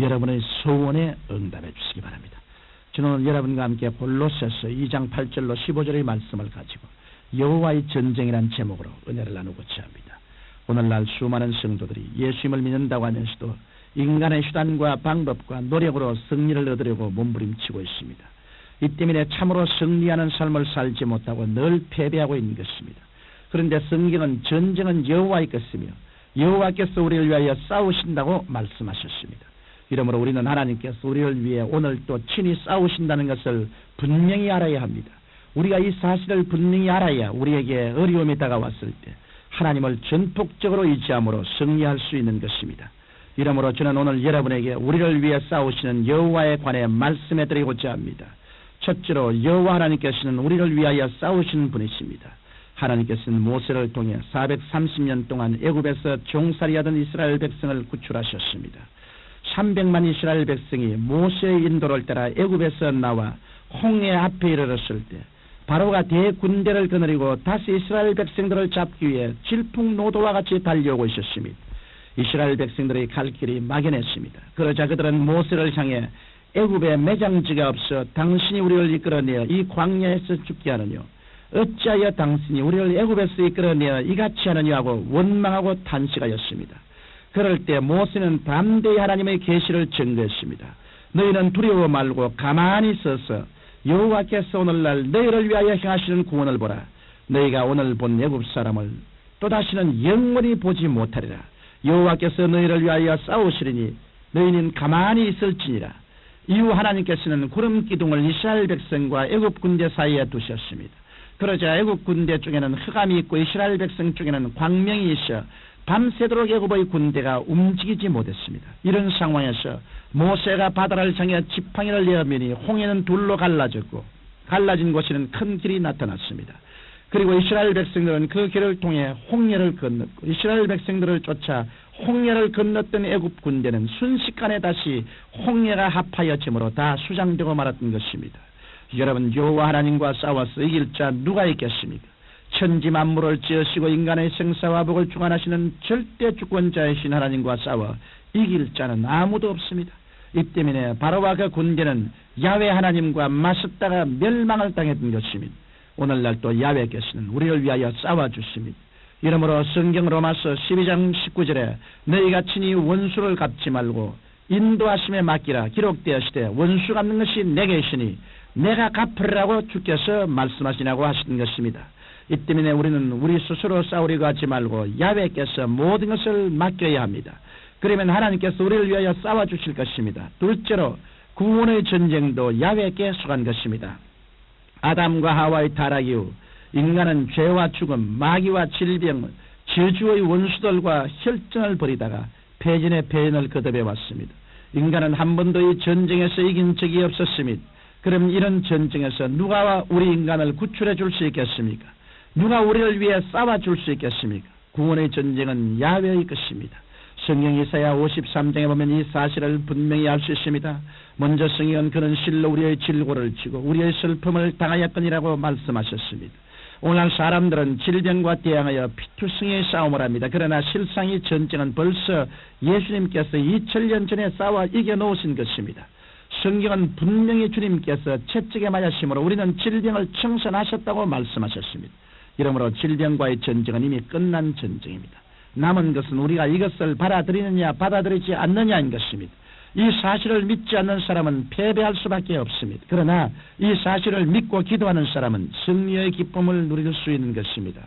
여러분의 소원에 응답해 주시기 바랍니다. 저는 여러분과 함께 골로새서 2장 8절로 15절의 말씀을 가지고 여호와의 전쟁이란 제목으로 은혜를 나누고자 합니다. 오늘날 수많은 성도들이 예수님을 믿는다고 하면서도 인간의 수단과 방법과 노력으로 승리를 얻으려고 몸부림치고 있습니다. 이 때문에 참으로 승리하는 삶을 살지 못하고 늘 패배하고 있는 것입니다. 그런데 성경은 전쟁은 여호와의 것이며 여호와께서 우리를 위하여 싸우신다고 말씀하셨습니다. 이러므로 우리는 하나님께서 우리를 위해 오늘 또 친히 싸우신다는 것을 분명히 알아야 합니다. 우리가 이 사실을 분명히 알아야 우리에게 어려움이 다가왔을 때 하나님을 전폭적으로 의지함으로 승리할 수 있는 것입니다. 이러므로 저는 오늘 여러분에게 우리를 위해 싸우시는 여호와에 관해 말씀해 드리고자 합니다. 첫째로 여호와 하나님께서는 우리를 위하여 싸우시는 분이십니다. 하나님께서는 모세를 통해 430년 동안 애굽에서 종살이하던 이스라엘 백성을 구출하셨습니다. 300만 이스라엘 백성이 모세의 인도를 따라 애굽에서 나와 홍해 앞에 이르렀을 때 바로가 대군대를 거느리고 다시 이스라엘 백성들을 잡기 위해 질풍노도와 같이 달려오고 있었습니다. 이스라엘 백성들의 갈 길이 막연했습니다. 그러자 그들은 모세를 향해 애굽에 매장지가 없어 당신이 우리를 이끌어내어 이 광야에서 죽게 하느뇨 어찌하여 당신이 우리를 애굽에서 이끌어내어 이같이 하느냐 하고 원망하고 탄식하였습니다. 그럴 때 모세는 담대히 하나님의 계시를 증거했습니다. 너희는 두려워 말고 가만히 서서 여호와께서 오늘날 너희를 위하여 행하시는 구원을 보라. 너희가 오늘 본 애굽 사람을 또 다시는 영원히 보지 못하리라. 여호와께서 너희를 위하여 싸우시리니 너희는 가만히 있을지니라. 이후 하나님께서는 구름 기둥을 이스라엘 백성과 애굽 군대 사이에 두셨습니다. 그러자 애굽 군대 중에는 흑암이 있고 이스라엘 백성 중에는 광명이 있어 밤새도록 애굽의 군대가 움직이지 못했습니다. 이런 상황에서 모세가 바다를 향해 지팡이를 내어면이 홍해는 둘로 갈라졌고 갈라진 곳에는 큰 길이 나타났습니다. 그리고 이스라엘 백성들은 그 길을 통해 홍해를 건넜고 이스라엘 백성들을 쫓아 홍해를 건넜던 애굽 군대는 순식간에 다시 홍해가 합하여짐으로 다 수장되고 말았던 것입니다. 여러분 여호와 하나님과 싸워서 이길 자 누가 있겠습니까? 천지 만물을 지으시고 인간의 생사와 복을 주관하시는 절대 주권자이신 하나님과 싸워 이길 자는 아무도 없습니다. 이 때문에 바로와 그 군대는 야외 하나님과 맞섰다가 멸망을 당했던 것입니다. 오늘날 또 야외께서는 우리를 위하여 싸워주십니다. 이러므로 성경 로마서 12장 19절에 너희가 친히 원수를 갚지 말고 인도하심에 맡기라 기록되었으되 원수 갚는 것이 내게 있으니 내가 갚으라고 주께서 말씀하시라고 하시는 것입니다. 이 때문에 우리는 우리 스스로 싸우려고 하지 말고 야외께서 모든 것을 맡겨야 합니다. 그러면 하나님께서 우리를 위하여 싸워주실 것입니다. 둘째로 구원의 전쟁도 야외께 속한 것입니다. 아담과 하와의 타락 이후 인간은 죄와 죽음, 마귀와 질병, 저주의 원수들과 혈전을 벌이다가 패전의 패전을 거듭해 왔습니다. 인간은 한 번도 이 전쟁에서 이긴 적이 없었습니다. 그럼 이런 전쟁에서 누가 우리 인간을 구출해 줄 수 있겠습니까? 누가 우리를 위해 싸워 줄 수 있겠습니까? 구원의 전쟁은 야외의 것입니다. 성경 이사야 53장에 보면 이 사실을 분명히 알 수 있습니다. 먼저 성경은 그는 실로 우리의 질고를 치고 우리의 슬픔을 당하였거니라고 말씀하셨습니다. 오늘날 사람들은 질병과 대항하여 피투성의 싸움을 합니다. 그러나 실상 이 전쟁은 벌써 예수님께서 2000년 전에 싸워 이겨놓으신 것입니다. 성경은 분명히 주님께서 채찍에 맞으심으로 우리는 질병을 청산하셨다고 말씀하셨습니다. 이러므로 질병과의 전쟁은 이미 끝난 전쟁입니다. 남은 것은 우리가 이것을 받아들이느냐 받아들이지 않느냐인 것입니다. 이 사실을 믿지 않는 사람은 패배할 수밖에 없습니다. 그러나 이 사실을 믿고 기도하는 사람은 승리의 기쁨을 누릴 수 있는 것입니다.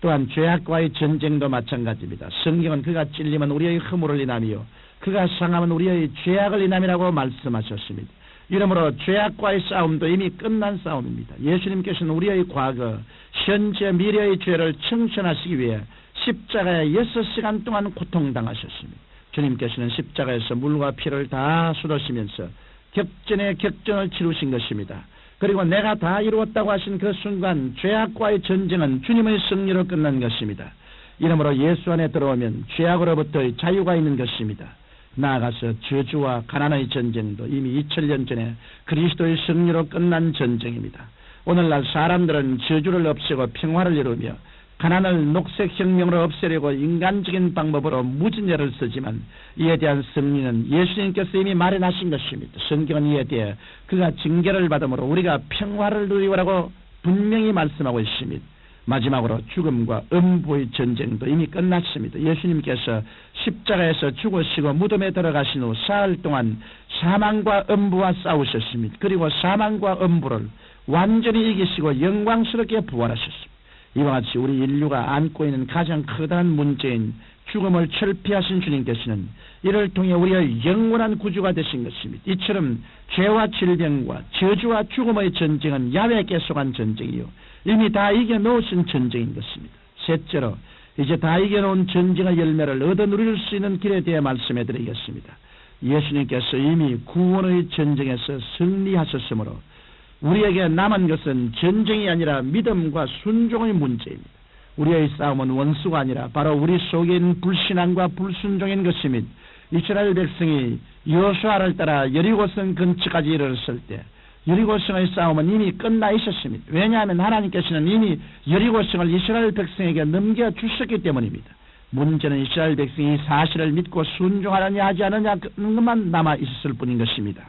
또한 죄악과의 전쟁도 마찬가지입니다. 성경은 그가 찔리면 우리의 허물을 인하며 그가 상하면 우리의 죄악을 인함이라고 말씀하셨습니다. 이러므로 죄악과의 싸움도 이미 끝난 싸움입니다. 예수님께서는 우리의 과거, 현재, 미래의 죄를 청천하시기 위해 십자가에 여섯 시간 동안 고통당하셨습니다. 주님께서는 십자가에서 물과 피를 다 쏟으시면서 격전에 격전을 치르신 것입니다. 그리고 내가 다 이루었다고 하신 그 순간 죄악과의 전쟁은 주님의 승리로 끝난 것입니다. 이러므로 예수 안에 들어오면 죄악으로부터의 자유가 있는 것입니다. 나아가서 저주와 가난의 전쟁도 이미 2000년 전에 그리스도의 승리로 끝난 전쟁입니다. 오늘날 사람들은 저주를 없애고 평화를 이루며 가난을 녹색혁명으로 없애려고 인간적인 방법으로 무진열을 쓰지만 이에 대한 승리는 예수님께서 이미 마련하신 것입니다. 성경은 이에 대해 그가 징계를 받음으로 우리가 평화를 누리고라고 분명히 말씀하고 있습니다. 마지막으로 죽음과 음부의 전쟁도 이미 끝났습니다. 예수님께서 십자가에서 죽으시고 무덤에 들어가신 후 사흘 동안 사망과 음부와 싸우셨습니다. 그리고 사망과 음부를 완전히 이기시고 영광스럽게 부활하셨습니다. 이와 같이 우리 인류가 안고 있는 가장 커다란 문제인 죽음을 철폐하신 주님께서는 이를 통해 우리의 영원한 구주가 되신 것입니다. 이처럼 죄와 질병과 저주와 죽음의 전쟁은 야외에 속한 전쟁이요. 이미 다 이겨놓으신 전쟁인 것입니다. 셋째로 이제 다 이겨놓은 전쟁의 열매를 얻어 누릴 수 있는 길에 대해 말씀해 드리겠습니다. 예수님께서 이미 구원의 전쟁에서 승리하셨으므로 우리에게 남은 것은 전쟁이 아니라 믿음과 순종의 문제입니다. 우리의 싸움은 원수가 아니라 바로 우리 속에 있는 불신앙과 불순종인 것이며 이스라엘 백성이 여수아를 따라 여리고성 근처까지 이르렀을 때 여리고성의 싸움은 이미 끝나 있었습니다. 왜냐하면 하나님께서는 이미 여리고성을 이스라엘 백성에게 넘겨주셨기 때문입니다. 문제는 이스라엘 백성이 사실을 믿고 순종하느냐 하지 않느냐 그런 것만 남아 있었을 뿐인 것입니다.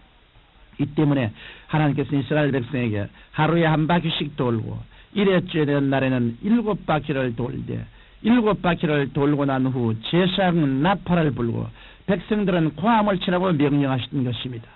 이 때문에 하나님께서 이스라엘 백성에게 하루에 한 바퀴씩 돌고 일회째 된 날에는 일곱 바퀴를 돌되 일곱 바퀴를 돌고 난 후 제사장은 나팔을 불고 백성들은 고함을 치라고 명령하신 것입니다.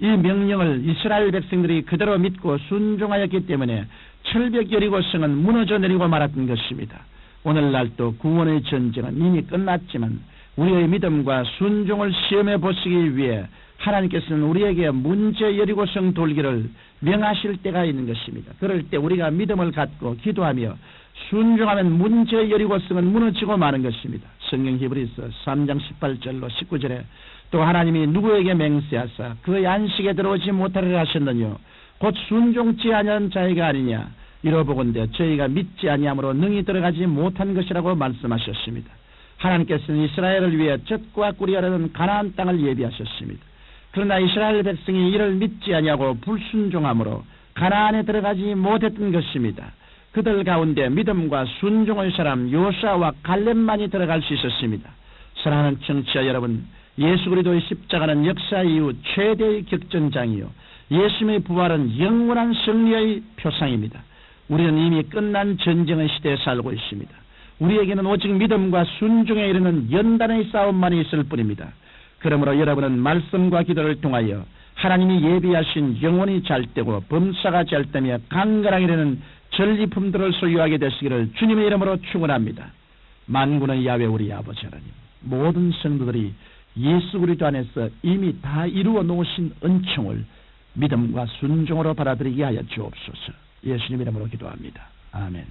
이 명령을 이스라엘 백성들이 그대로 믿고 순종하였기 때문에 철벽 여리고성은 무너져 내리고 말았던 것입니다. 오늘날도 구원의 전쟁은 이미 끝났지만 우리의 믿음과 순종을 시험해 보시기 위해 하나님께서는 우리에게 문제 여리고성 돌기를 명하실 때가 있는 것입니다. 그럴 때 우리가 믿음을 갖고 기도하며 순종하면 문제 여리고성은 무너지고 마는 것입니다. 성경 히브리서 3장 18절로 19절에 또 하나님이 누구에게 맹세하사 그 안식에 들어오지 못하리라 하셨느뇨 곧 순종치 아니한 자에가 아니냐 이러보건대 저희가 믿지 아니함으로 능히 들어가지 못한 것이라고 말씀하셨습니다. 하나님께서는 이스라엘을 위해 젖과 꿀이 흐르는 가나안 땅을 예비하셨습니다. 그러나 이스라엘 백성이 이를 믿지 아니하고 불순종함으로 가나안에 들어가지 못했던 것입니다. 그들 가운데 믿음과 순종의 사람 요사와 갈렙만이 들어갈 수 있었습니다. 사랑하는 청취자 여러분, 예수 그리스도의 십자가는 역사 이후 최대의 격전장이요. 예수님의 부활은 영원한 승리의 표상입니다. 우리는 이미 끝난 전쟁의 시대에 살고 있습니다. 우리에게는 오직 믿음과 순종에 이르는 연단의 싸움만이 있을 뿐입니다. 그러므로 여러분은 말씀과 기도를 통하여 하나님이 예비하신 영혼이 잘되고 범사가 잘되며 강건하게 전리품들을 소유하게 되시기를 주님의 이름으로 축원합니다. 만군의 야외 우리 아버지 하나님 모든 성도들이 예수 그리스도 안에서 이미 다 이루어 놓으신 은총을 믿음과 순종으로 받아들이게 하여 주옵소서. 예수님 이름으로 기도합니다. 아멘.